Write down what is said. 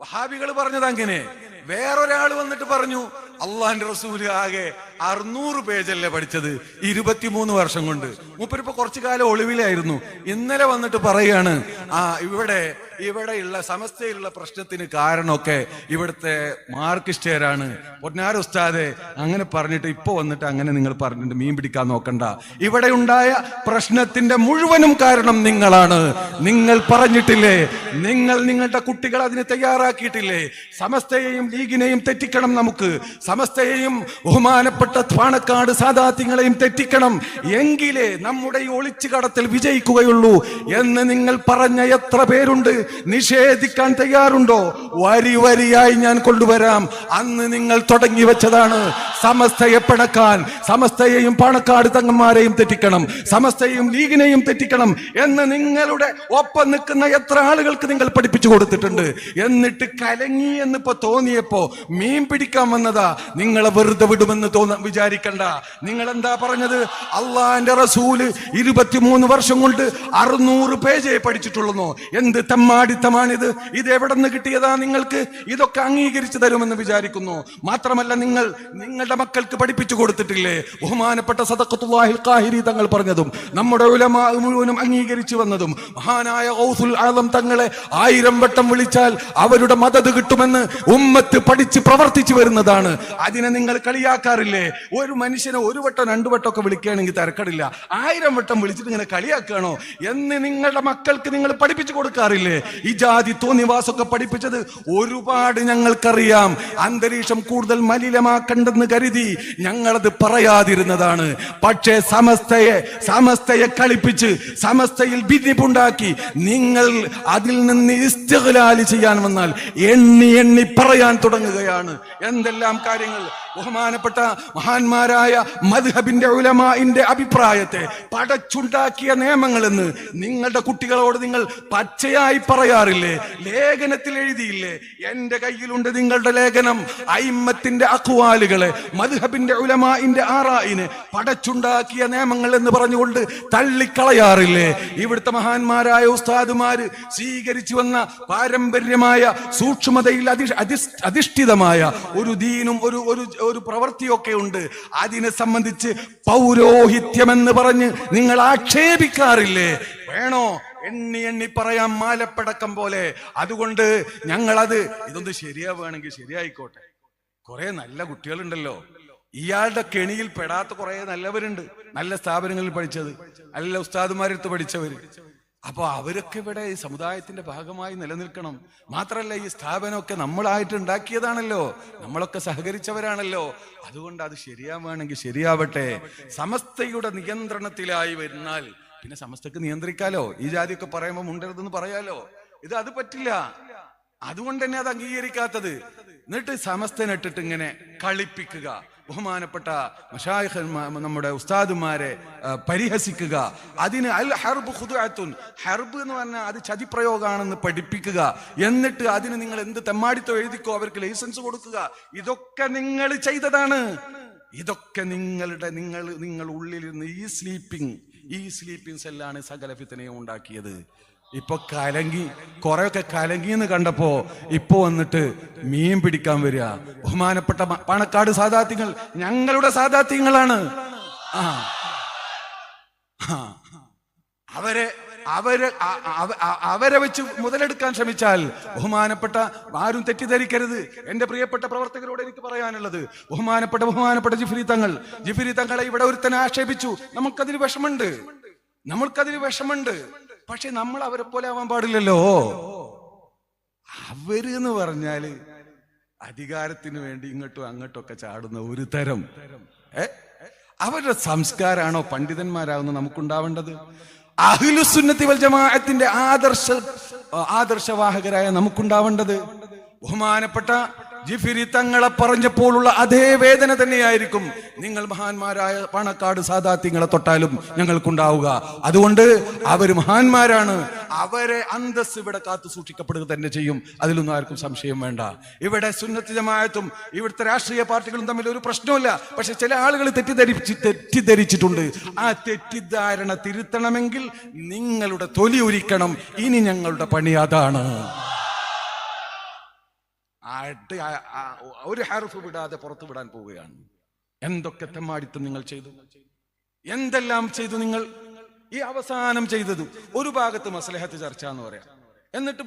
വഹാബികൾ പറഞ്ഞത് അങ്ങനെ വേറൊരാൾ വന്നിട്ട് പറഞ്ഞു അള്ളാന്റെ റസൂൽ ആകെ അറുന്നൂറ് പേജല്ലേ പഠിച്ചത് ഇരുപത്തിമൂന്ന് വർഷം കൊണ്ട്. മൂപ്പരിപ്പോ കുറച്ചു കാലം ഒളിവിലായിരുന്നു. ഇന്നലെ വന്നിട്ട് പറയാണ് ആ ഇവിടെ ഇവിടെയുള്ള സമസ്തയിലുള്ള പ്രശ്നത്തിന് കാരണമൊക്കെ ഇവിടുത്തെ മാർക്കിസ്റ്റേരാണ് പൊന്നാര ഉസ്താദെ അങ്ങനെ പറഞ്ഞിട്ട് ഇപ്പൊ വന്നിട്ട് അങ്ങനെ നിങ്ങൾ പറഞ്ഞിട്ട് മീൻ പിടിക്കാൻ നോക്കണ്ട. ഇവിടെ ഉണ്ടായ പ്രശ്നത്തിന്റെ മുഴുവനും കാരണം നിങ്ങളാണ്. നിങ്ങൾ പറഞ്ഞിട്ടില്ലേ? നിങ്ങൾ നിങ്ങളുടെ കുട്ടികൾ അതിന് തയ്യാറാക്കിയിട്ടില്ലേ? സമസ്തയെയും ലീഗിനെയും തെറ്റിക്കണം നമുക്ക്. സമസ്തയെയും ബഹുമാനപ്പെട്ട പാണക്കാട് സാദാത്യങ്ങളെയും തെറ്റിക്കണം. എങ്കിലേ നമ്മുടെ ഈ ഒളിച്ചു കടത്തിൽ വിജയിക്കുകയുള്ളൂ എന്ന് നിങ്ങൾ പറഞ്ഞ എത്ര പേരുണ്ട്? നിഷേധിക്കാൻ തയ്യാറുണ്ടോ? വരി വരിയായി ഞാൻ കൊണ്ടുവരാം. അന്ന് നിങ്ങൾ തുടങ്ങി വെച്ചതാണ്. സമസ്തയെ പിണക്കാൻ സമസ്തയെയും പാണക്കാട് തങ്ങന്മാരെയും തെറ്റിക്കണം സമസ്തയെയും ലീഗിനെയും തെറ്റിക്കണം എന്ന് നിങ്ങളുടെ ഒപ്പം നിൽക്കുന്ന എത്ര ആളുകൾക്ക് നിങ്ങൾ പഠിപ്പിച്ചു കൊടുത്തിട്ടുണ്ട്. എന്നിട്ട് കലങ്ങി എന്നിപ്പോ തോന്നിയപ്പോ മീൻ പിടിക്കാൻ വന്നതാ. നിങ്ങളെ വെറുതെ വിടുമെന്ന് തോന്ന വിചാരിക്കണ്ട. നിങ്ങൾ എന്താ പറഞ്ഞത്? അള്ളാന്റെ റസൂൽ ഇരുപത്തിമൂന്ന് വർഷം കൊണ്ട് അറുന്നൂറ് പേജേ പഠിച്ചിട്ടുള്ളൂ എന്ത് തെമ്മാടിത്തമാണിത്? ഇത് എവിടെ നിന്ന് കിട്ടിയതാ നിങ്ങൾക്ക്? ഇതൊക്കെ അംഗീകരിച്ചു തരുമെന്ന് വിചാരിക്കുന്നു. മാത്രമല്ല നിങ്ങൾ നിങ്ങൾ നിങ്ങളുടെ മക്കൾക്ക് പഠിപ്പിച്ചു കൊടുത്തിട്ടില്ലേ? ബഹുമാനപ്പെട്ട സദഖത്തുല്ലാഹിൽ കാഹിരി തങ്ങൾ പറഞ്ഞതും നമ്മുടെ മുഴുവനും അംഗീകരിച്ചു വന്നതും മഹാനായ ഔസുൽ ആലം തങ്ങളെ ആയിരം വട്ടം വിളിച്ചാൽ അവരുടെ മദത് കിട്ടുമെന്ന് ഉമ്മത്ത് പഠിച്ച് പ്രവർത്തിച്ചു വരുന്നതാണ്. അതിനെ നിങ്ങൾ കളിയാക്കാറില്ലേ? ഒരു മനുഷ്യനെ ഒരു വട്ടം രണ്ടു വട്ടം ഒക്കെ വിളിക്കുകയാണെങ്കിൽ തിരക്കടില്ല. ആയിരം വട്ടം വിളിച്ചിട്ട് ഇങ്ങനെ കളിയാക്കുകയാണോ? എന്ന് നിങ്ങളുടെ മക്കൾക്ക് നിങ്ങൾ പഠിപ്പിച്ചു കൊടുക്കാറില്ലേ? ഈ ജാതി തോന്നിവാസൊക്കെ പഠിപ്പിച്ചത് ഒരുപാട് ഞങ്ങൾക്കറിയാം. അന്തരീക്ഷം കൂടുതൽ മലിനമാക്കണ്ടെന്ന് കരുതി ഞങ്ങളത് പറയാതിരുന്നതാണ്. പക്ഷേ സമസ്തയെ സമസ്തയെ കളിപ്പിച്ച് സമസ്തയിൽ ഭിന്നിപ്പുണ്ടാക്കി നിങ്ങൾ അതിൽ നിന്ന് ഇസ്തകലാലി ചെയ്യാൻ വന്നാൽ എണ്ണി എണ്ണി പറയാൻ തുടങ്ങുകയാണ്. എന്തെല്ലാം കാര്യങ്ങൾ? ബഹുമാനപ്പെട്ട മഹാന്മാരായ മദ്ഹബിന്റെ ഉലമാന്റെ അഭിപ്രായത്തെ പടച്ചുണ്ടാക്കിയ നിയമങ്ങളെന്ന് നിങ്ങളുടെ കുട്ടികളോട് നിങ്ങൾ പച്ചയായി പറയാറില്ലേ? ലേഖനത്തിൽ എഴുതിയില്ലേ? എന്റെ കയ്യിലുണ്ട് നിങ്ങളുടെ ലേഖനം. അയിമ്മത്തിന്റെ അക്വാലുകളെ മദ്ഹബിന്റെ ഉലമാന്റെ ആറായിനെ പടച്ചുണ്ടാക്കിയ നിയമങ്ങൾ എന്ന് പറഞ്ഞുകൊണ്ട് തള്ളിക്കളയാറില്ലേ? ഇവിടുത്തെ മഹാന്മാരായ ഉസ്താദുമാര് സ്വീകരിച്ചു വന്ന പാരമ്പര്യമായ സൂക്ഷ്മതയിൽ അധിഷ്ഠിതമായ ഒരു ദീനും ഒരു ഒരു ഒരു പ്രവൃത്തിയൊക്കെ ഉണ്ട്. അതിനെ സംബന്ധിച്ച് പൗരോഹിത്യം എന്ന് പറഞ്ഞ് നിങ്ങൾ ആക്ഷേപിക്കാറില്ലേ? വേണോ? എണ്ണി എണ്ണി പറയാം മാലപ്പടക്കം പോലെ. അതുകൊണ്ട് ഞങ്ങളത് ഇതൊന്ന് ശരിയാവുകയാണെങ്കിൽ ശരിയായിക്കോട്ടെ. കുറെ നല്ല കുട്ടികളുണ്ടല്ലോ. ഇയാളുടെ കെണിയിൽ പെടാത്ത കുറെ നല്ലവരുണ്ട്. നല്ല സ്ഥാപനങ്ങളിൽ പഠിച്ചത്. നല്ല ഉസ്താദുമാരെടുത്ത് പഠിച്ചവര്. അപ്പൊ അവരൊക്കെ ഇവിടെ ഈ സമുദായത്തിന്റെ ഭാഗമായി നിലനിൽക്കണം. മാത്രമല്ല ഈ സ്ഥാപനമൊക്കെ നമ്മളായിട്ട് ഉണ്ടാക്കിയതാണല്ലോ. നമ്മളൊക്കെ സഹകരിച്ചവരാണല്ലോ. അതുകൊണ്ട് അത് ശരിയാവുകയാണെങ്കിൽ ശരിയാവട്ടെ. സമസ്തയുടെ നിയന്ത്രണത്തിലായി വരുന്നാൽ പിന്നെ സമസ്തക്ക് നിയന്ത്രിക്കാലോ? ഈ ജാതിയൊക്കെ പറയുമ്പോൾ മുണ്ടരുതെന്ന് പറയാലോ? ഇത് അത് പറ്റില്ല. അതുകൊണ്ട് തന്നെ അത് അംഗീകരിക്കാത്തത്. എന്നിട്ട് സമസ്തനിട്ടിട്ട് ഇങ്ങനെ കളിപ്പിക്കുക. ബഹുമാനപ്പെട്ട മഷായിഖന്മാ- നമ്മുടെ ഉസ്താദുമാരെ പരിഹസിക്കുക. അതിന് അൽ ഹർബ് ഹുദുഅത്തുൻ ഹർബ് എന്ന് പറഞ്ഞാൽ അത് ചതിപ്രയോഗമാണെന്ന് പഠിപ്പിക്കുക. എന്നിട്ട് അതിന് നിങ്ങൾ എന്ത് തെമ്മാടിത്തോ എഴുതിക്കോ അവർക്ക് ലൈസൻസ് കൊടുക്കുക. ഇതൊക്കെ നിങ്ങൾ ചെയ്തതാണ്. ഇതൊക്കെ നിങ്ങളുടെ നിങ്ങൾ നിങ്ങൾ ഉള്ളിലിരുന്ന് ഈ സ്ലീപ്പിംഗ് ഈ സ്ലീപ്പിംഗ് സെല്ലാണ് സകല ഫിത്തനയും ഉണ്ടാക്കിയത്. ഇപ്പൊ കലങ്ങി കുറെയൊക്കെ കലങ്കി എന്ന് കണ്ടപ്പോ ഇപ്പൊ വന്നിട്ട് മീൻ പിടിക്കാൻ വരിക. ബഹുമാനപ്പെട്ട പണക്കാട് സാധാത്യങ്ങൾ ഞങ്ങളുടെ സാധാത്യങ്ങളാണ് ആ. അവരെ അവരെ അവരെ വെച്ച് മുതലെടുക്കാൻ ശ്രമിച്ചാൽ ബഹുമാനപ്പെട്ട ആരും തെറ്റിദ്ധരിക്കരുത്. എന്റെ പ്രിയപ്പെട്ട പ്രവർത്തകരോട് എനിക്ക് പറയാനുള്ളത് ബഹുമാനപ്പെട്ട ബഹുമാനപ്പെട്ട ജിഫിരി തങ്ങൾ ജിഫിരി തങ്ങളെ ഇവിടെ ഒരുത്തനെ ആക്ഷേപിച്ചു. നമുക്കതിന് വിഷമുണ്ട് നമ്മൾക്കതിന് വിഷമുണ്ട് പക്ഷെ നമ്മൾ അവരെ പോലെ ആവാൻ പാടില്ലല്ലോ. അവർ എന്ന് പറഞ്ഞാൽ അധികാരത്തിന് വേണ്ടി ഇങ്ങോട്ടും അങ്ങോട്ടും ഒക്കെ ചാടുന്ന ഒരു തരം. ഏ? അവരുടെ സംസ്കാരാണോ പണ്ഡിതന്മാരാവുന്ന നമുക്കുണ്ടാവേണ്ടത്? അഖിലുസുന്നത്തി വൽ ജമാഅത്തിന്റെ ആദർശ ആദർശവാഹകരായ നമുക്കുണ്ടാവേണ്ടത്. ബഹുമാനപ്പെട്ട ജിഫിരി തങ്ങളെ പറഞ്ഞപ്പോഴുള്ള അതേ വേദന തന്നെയായിരിക്കും. നിങ്ങൾ മഹാന്മാരായ പണക്കാട് സാധാത്യങ്ങളെ തൊട്ടാലും ഞങ്ങൾക്കുണ്ടാവുക. അതുകൊണ്ട് അവർ മഹാന്മാരാണ്. അവരെ അന്തസ് ഇവിടെ കാത്തു സൂക്ഷിക്കപ്പെടുക തന്നെ ചെയ്യും. അതിലൊന്നും ആർക്കും സംശയം വേണ്ട. ഇവിടെ സുന്നത്ത് ജമാഅത്തും ഇവിടുത്തെ രാഷ്ട്രീയ പാർട്ടികളും തമ്മിൽ ഒരു പ്രശ്നമില്ല പക്ഷെ ചില ആളുകൾ തെറ്റിദ്ധരിച്ച് തെറ്റിദ്ധരിച്ചിട്ടുണ്ട്. ആ തെറ്റിദ്ധാരണ തിരുത്തണമെങ്കിൽ നിങ്ങളുടെ തൊലി ഒരുക്കണം ഇനി ഞങ്ങളുടെ പണി അതാണ്. അടി ഒരു ഹർഫ് വിടാതെ പുറത്തു വിടാൻ പോവുകയാണ്. എന്തൊക്കെ തെമ്മാടിത്തം നിങ്ങൾ ചെയ്തു? എന്തെല്ലാം ചെയ്തു നിങ്ങൾ? ഈ അവസാനം ചെയ്തത് ഒരു ഭാഗത്ത് മസ്ലഹത്ത് ചർച്ച എന്ന് പറയാം. എന്നിട്ട്